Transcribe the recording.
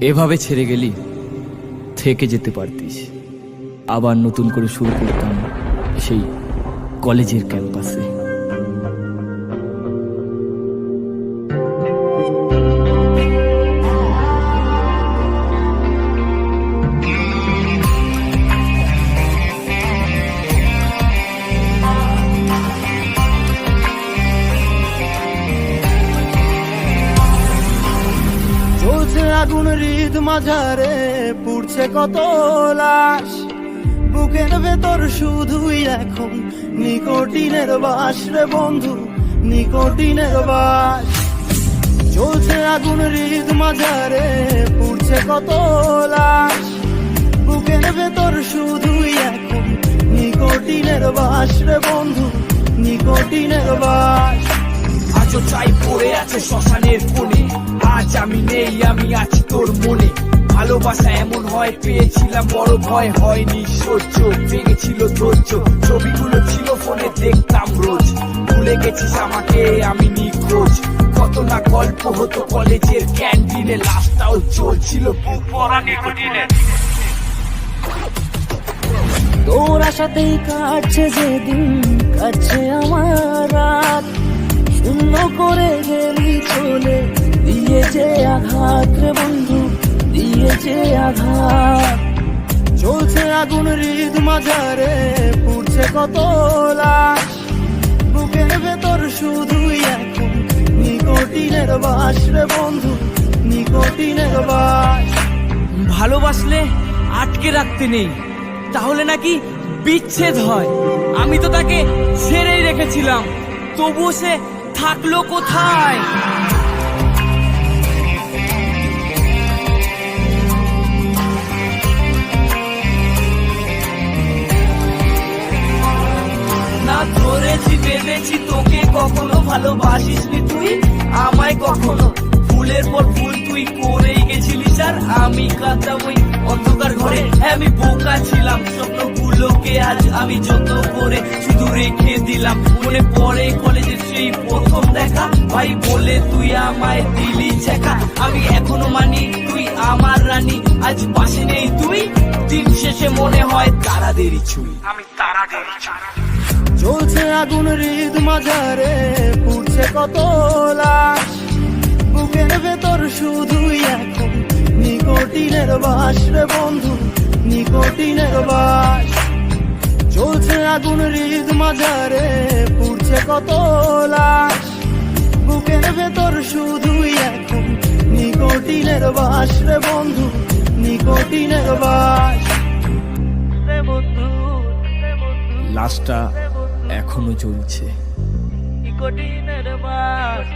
এভাবে ছেড়ে গেলি থেকে যেতে পারতিস। আবার নতুন করে শুরু করতাম সেই কলেজের ক্যাম্পাসে। আগুন হৃদ মাঝারে পুড়ছে কত লাশ। বুকের ভেতর শুধুই এখন নিকোটিনের বাস রে বন্ধু, নিকোটিনের বাস। চলছে আগুন হৃদ মাঝারে পুড়ছে কত লাশ। বুকের ভেতর শুধুই এখন নিকোটিনের বাস রে বন্ধু, নিকোটিনের বাস। আজও চাই পড়ে আছে শ্মশানের কোণে, আজ আমি নেই, আমি আছি তোর মনে ভালোবাসা এমন হয়, পেয়েছিলাম বড় ভয়, হয়নি সহ্য ভেঙেছিল ধৈর্য, ছবিগুলো ছিল ফোনে, দেখতাম রোজ। ভুলে গেছিস আমাকে, আমি নিখোঁজ। কত না গল্প হতো কলেজের ক্যান্টিনে লাস্টটাও চলছিল তোর আশাতেই কাটছে যেদিন কাটছে আমার রাত। শূন্য করে গেলি চলে দিয়েছে আঘাত রে বন্ধু, দিয়েছে আঘাত। চলছে আগুন হৃদ মাঝারে পুড়ছে কত লাশ। বুকের ভেতর শুধুই এখন নিকোটিনের বাস রে বন্ধু, নিকোটিনের বাস। ভালোবাসলে আটকে রাখতে নেই, তাহলে নাকি বিচ্ছেদ হয়। আমি তো তাকে ছেড়েই রেখেছিলাম, তবুও সে থাকল কোথায়? কখনো ভালোবাসিসনি তুই? আমায় কখনো? ফুলের পর ফুল তুই করেই গেছিলি স্যার আমি কাঁদতাম ওই অন্ধকার ঘরে। হ্যাঁ, আমি বোকা ছিলাম স্বপ্নগুলোকে আজ আমি যত করে শুধু রেখে দিলাম। মনে পড়ে কলেজের সেই প্রথম দেখা। ভাই বলে তুই আমায় দিলি ছেকা। আমি এখনও মানি তুই আমার রানী। আজ পাশে নেই তুই। দিন শেষে মনে হয় তারাদেরই ছুঁই। আমি তারাদেরই ছুঁই। চলছে আগুন হৃদ মাঝারে, পুড়ছে কত লাশ। বুকের ভেতর শুধুই এখন নিকোটিনের বাস রে বন্ধু, নিকোটিনের বাস। চলছে আগুন হৃদ মাঝারে, পুড়ছে কত লাশ। বুকের ভেতর শুধুই এখন নিকোটিনের বাস রে বন্ধু, নিকোটিনের বাস। রে এখনও চলছে। কঠিনের বাস